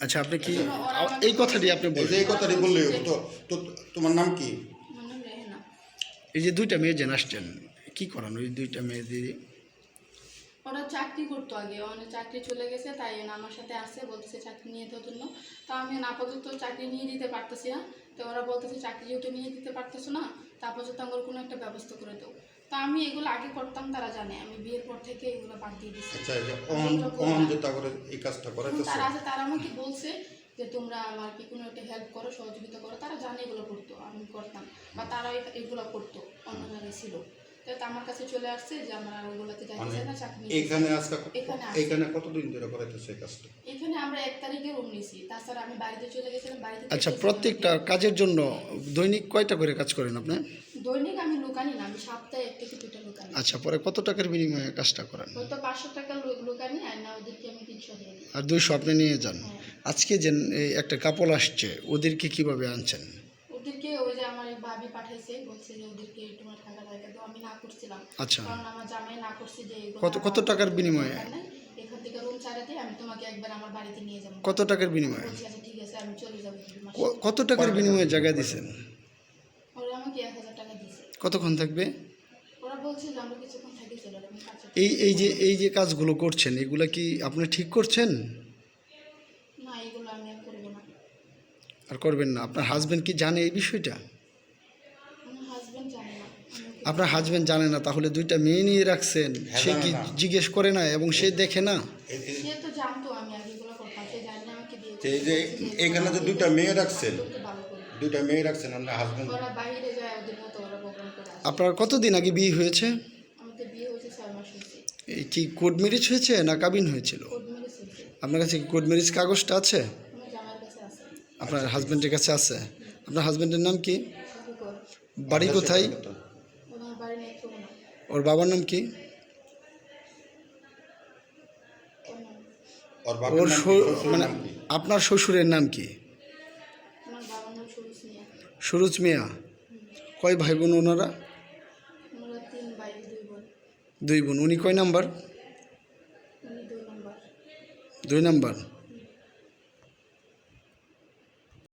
আচ্ছা আপনি কি এই কথাটি আপনি বলছেন এই কথাটি বললে তো তো তোমার নাম কি? এই যে দুইটা মেয়ে যেন আসছেন কি করান ওই দুইটা মেয়ে দিদি ওরা চাকরি করতো আগে অনেক চাকরি চলে গেছে তাই জন্য আমার সাথে আসে বলতেছে চাকরি নিয়ে দেওয়ার জন্য। তো আমি আপাতত চাকরি নিয়ে দিতে পারতেছি না। তো ওরা বলতেছে চাকরি যেহেতু নিয়ে দিতে পারতেছো না তা আপাতত আমার কোনো একটা ব্যবস্থা করে দাও। তো আমি এগুলো আগে করতাম তারা জানে। আমি বিয়ের পর থেকে এগুলো বাদ দিয়ে দিচ্ছি আচ্ছা যে তা করে এই কাজটা করাইতেছে। তারা আছে তারা আমাকে বলছে যে তোমরা আমাকে কোনো একটা হেল্প করো সহযোগিতা করো। তারা জানে এগুলো করতো আমি করতাম। বা তারা এগুলো করতো অন্য জায়গায় ছিল। তো আমার কাছে চলে আসছে যে আমরা ওগুলোতে মানে না চাকরি আজকে এখানে আসছে। কতদিন ধরে করাইতেছে এই কাজটা? এখানে আমরা এক তারিখে রুম নিয়েছি তাছাড়া আমি বাড়িতে চলে গেছিলাম বাড়িতে আচ্ছা প্রত্যেকটা কাজের জন্য দৈনিক কয়টা করে কাজ করেন আপনি দৈনিক আমি লুকানি না আমি সপ্তাহে দুটো লুকানি আচ্ছা পরে কত টাকার বিনিময়ে কাজটা করেন? হয়তো পাঁচশো টাকা লুকানি আর না ওদেরকে আমি তিনশো দিই। আর দুইশো আপনি নিয়ে যান। হ্যাঁ। আজকে যে একটা কাপড় আসছে ওদেরকে কীভাবে আনছেন? ওদেরকে ওই যে আমার ভাবি পাঠাইছে বলছে যে ওদেরকে তোমার ঠান্ডা লাগে তো আমি না করছিলাম। আচ্ছা। কারণ আমার জামাই না করছে যে কত- কত টাকার বিনিময়ে? এখান থেকে রুম ছাড়াতে আমি তোমাকে একবার আমার বাড়িতে নিয়ে যাব। কত টাকার বিনিময়ে? আচ্ছা ঠিক আছে আমি চলে যাব কত টাকার বিনিময়ে জায়গা দিছেন ওরা আমাকে এক হাজার টাকা দিয়েছে। কতক্ষণ থাকবে? ওরা বলছে আমরা কিছুক্ষণ থাকি চলে যাব এই এই যে এই যে কাজগুলো করছেন এগুলো কি আপনি ঠিক করছেন? না এগুলো আমি আর করব না। আর করবেন না। আপনার হাজবেন্ড কি জানে এই বিষয়টা? আমার হাজব্যান্ড জানে না। আমি আপনার হাজবেন্ড জানে না তাহলে দুইটা মেয়ে নিয়ে রাখছেন। হ্যাঁ, সে কি না। জিজ্ঞেস করে না এবং সে দেখে না? এই- এই- সে তো জানতো আমি আগে এগুলো করতাম সে জানে না আমাকে দিয়ে যে এই যে এখানে যে দুইটা মেয়ে রাখছেন দুইটা মেয়ে রাখছেন আপনার হাজবেন্ড ওরা বাইরে যায় ওদের মতো ওরা প্রোগ্রাম করে আসে। আপনার কতদিন আগে বিয়ে হয়েছে? আমাদের বিয়ে হয়েছে ছয় মাস হয়েছে। এই কি কোর্ট ম্যারেজ হয়েছে না কাবিন হয়েছিল? কোর্ট ম্যারেজ হয়েছে। আপনার কাছে কোর্ট ম্যারেজ কাগজটা আছে? আমার কাছে আছে। আপনার হাজবেন্ডের কাছে আছে। আপনার হাজবেন্ডের নাম কি? বাড়ি কোথায়? ওনার বাড়ি নেত্রকোনা ওর বাবার নাম কি? ওর বাবার ওর নাম কি? শ্বশুর- শ্বশুরের মানে নাম কি? আপনার শ্বশুরের নাম কি? সুরুজ মিয়া। কয় ভাই বোন ওনারা দুই বোন। উনি কয় নম্বর। দুই নাম্বার।